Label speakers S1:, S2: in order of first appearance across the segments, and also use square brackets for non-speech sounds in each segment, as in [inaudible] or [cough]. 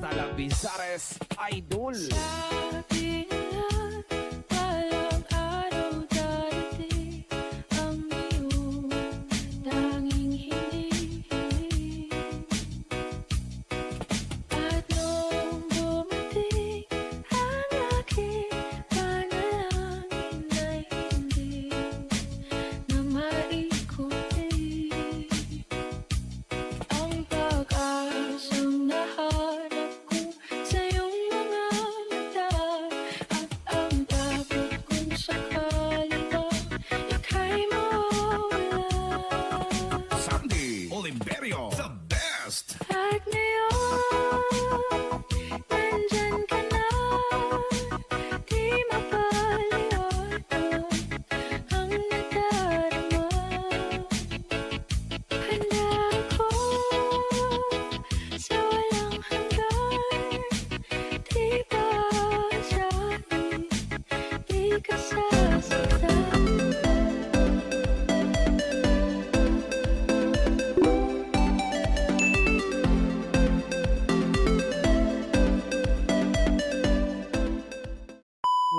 S1: Hasta la Bizares Idol. Oliverio, the best.
S2: At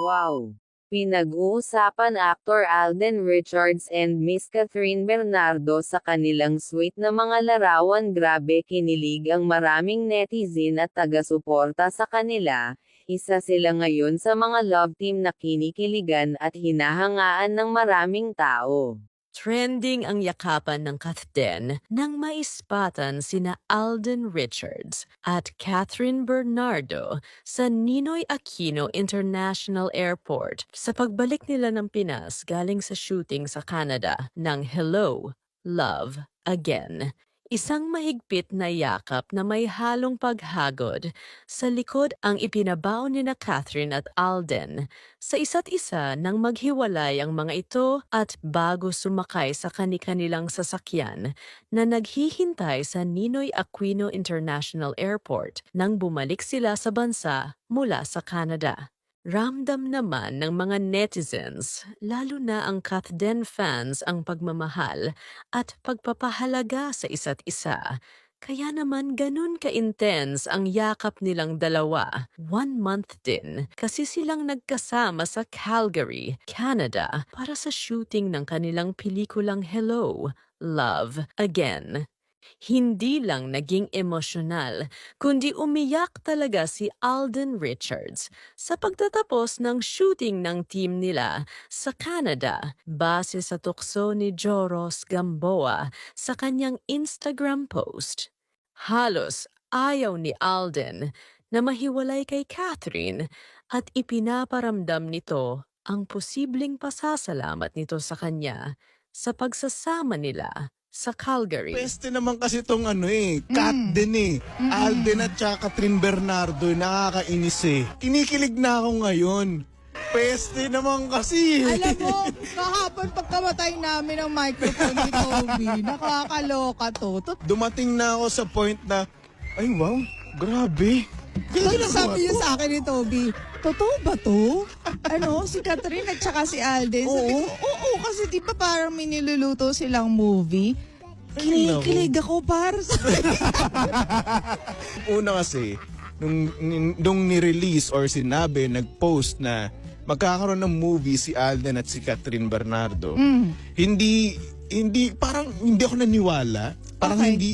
S3: Wow! Pinag-uusapan actor Alden Richards and Miss Catherine Bernardo sa kanilang sweet na mga larawan grabe kinilig ang maraming netizen at taga-suporta sa kanila, isa sila ngayon sa mga love team na kinikiligan at hinahangaan ng maraming tao.
S4: Trending ang yakapan ng Kathden nang maispatan sina Alden Richards at Catherine Bernardo sa Ninoy Aquino International Airport sa pagbalik nila ng Pinas galing sa shooting sa Canada ng Hello, Love, Again. Isang mahigpit na yakap na may halong paghagod. Sa likod ang ipinabaon ni na Catherine at Alden sa isa't isa nang maghiwalay ang mga ito at bago sumakay sa kani-kanilang sasakyan na naghihintay sa Ninoy Aquino International Airport nang bumalik sila sa bansa mula sa Canada. Ramdam naman ng mga netizens, lalo na ang Kathden fans ang pagmamahal at pagpapahalaga sa isa't isa. Kaya naman ganun ka-intense ang yakap nilang dalawa. One month din kasi silang nagkasama sa Calgary, Canada para sa shooting ng kanilang pelikulang Hello, Love, Again. Hindi lang naging emosyonal, kundi umiyak talaga si Alden Richards sa pagtatapos ng shooting ng team nila sa Canada base sa tukso ni Joros Gamboa sa kanyang Instagram post. Halos ayaw ni Alden na mahiwalay kay Catherine at ipinaparamdam nito ang posibleng pasasalamat nito sa kanya sa pagsasama nila sa Calgary.
S5: Peste naman kasi tong ano eh, Kat din eh. Alden at saka Catherine Bernardo, eh, nakakainis eh. Kinikilig na ako ngayon. Peste naman kasi eh.
S6: Alam mo, [laughs] kahapon pagkamatay namin ng microphone ni Toby, [laughs] nakakaloka to. Tot-
S5: Dumating na ako sa point na, ay wow, grabe. Kaya
S6: Tot-
S5: ginagawa
S6: sabi niya sa akin ni Toby, totoo ba to? Ano, si Catherine at saka si Alden. Sabi ko, oo, kasi di ba parang may niluluto silang movie?
S5: Naku.
S6: Kinikilig ako para [laughs] sa...
S5: Una kasi, nung, nung ni-release or sinabi, nag-post na magkakaroon ng movie si Alden at si Catherine Bernardo,
S6: Mm.
S5: hindi, hindi, parang hindi ako naniwala. Parang
S6: Okay.
S5: hindi,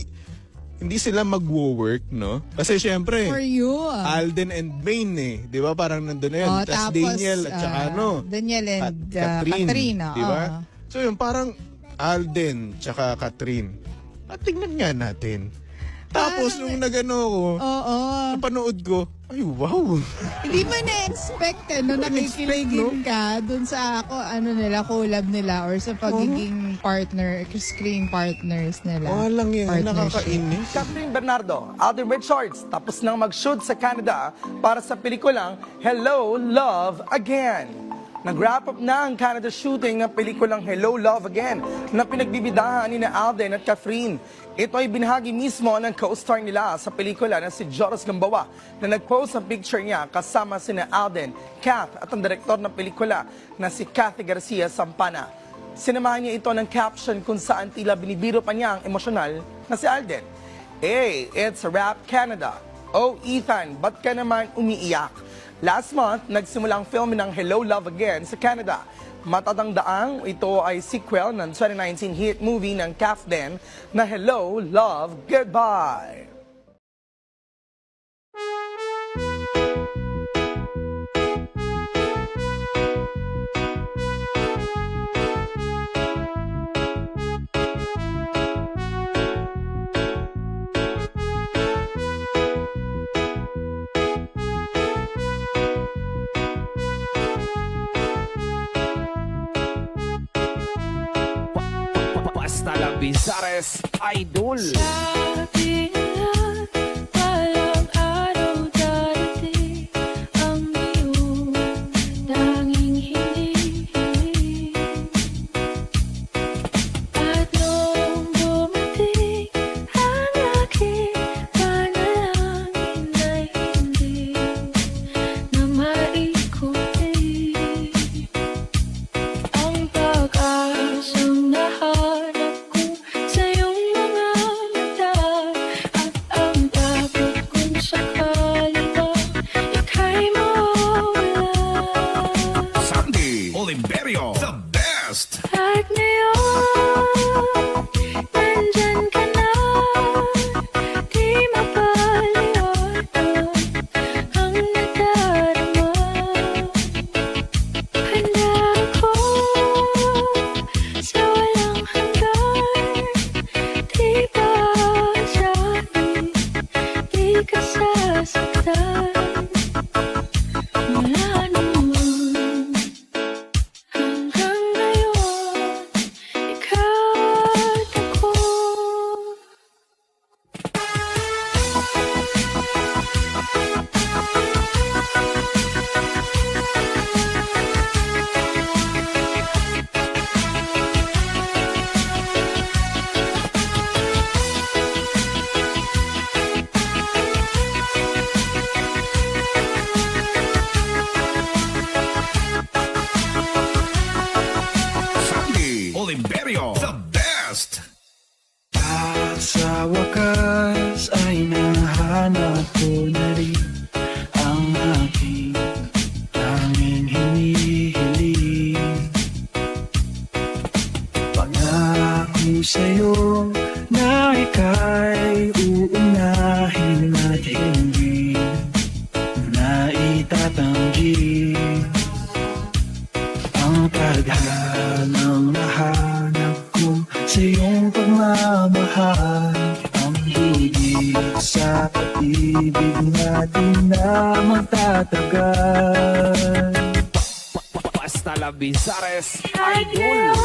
S5: hindi sila mag-work, no? Kasi syempre,
S6: For you. ah.
S5: Alden and Maine eh. Di ba? Parang nandun na yun.
S6: Oh,
S5: Tapos Daniel at saka
S6: ah,
S5: ano.
S6: Daniel and uh, Catherine. ah,
S5: Di ba?
S6: ah.
S5: So yun, parang Alden tsaka Catherine. At tingnan nga natin. Tapos nung nagano ko,
S6: Oo.
S5: napanood ko, ay wow.
S6: Hindi mo na-expect eh, no, nakikiligin ka dun sa ako, ano nila, collab nila or sa pagiging partner, screen partners nila.
S5: Walang yan,
S6: Partnership.
S5: nakakainis.
S7: Catherine Bernardo, Alden Richards, tapos nang mag-shoot sa Canada para sa pelikulang Hello, Love Again. Nag-wrap up na ang Canada shooting ng pelikulang Hello, Love Again na pinagbibidahan ni Alden at Catherine. Ito ay binahagi mismo ng co-star nila sa pelikula na si Joros Gambawa na nag-post ang picture niya kasama sina Alden, Kath at ang direktor ng pelikula na si Kathy Garcia Sampana. Sinamahan niya ito ng caption kung saan tila binibiro pa niya ang emosyonal na si Alden. A. It's a Rap Canada. Oh, Ethan, ba't ka naman umiiyak? Last month, nagsimulang film ng Hello, Love Again sa Canada. Matatangdaang ito ay sequel ng 2019 hit movie ng Kafden na Hello, Love, Goodbye.
S1: Basta la Bizares Idol. Oliverio. The best.
S2: At sa
S8: wakas ay nahanap ko na rin ang aking tanging hinihiling Pangako sa'yo sa pag-ibig natin na magtatagal
S1: Basta la Bizares Idol.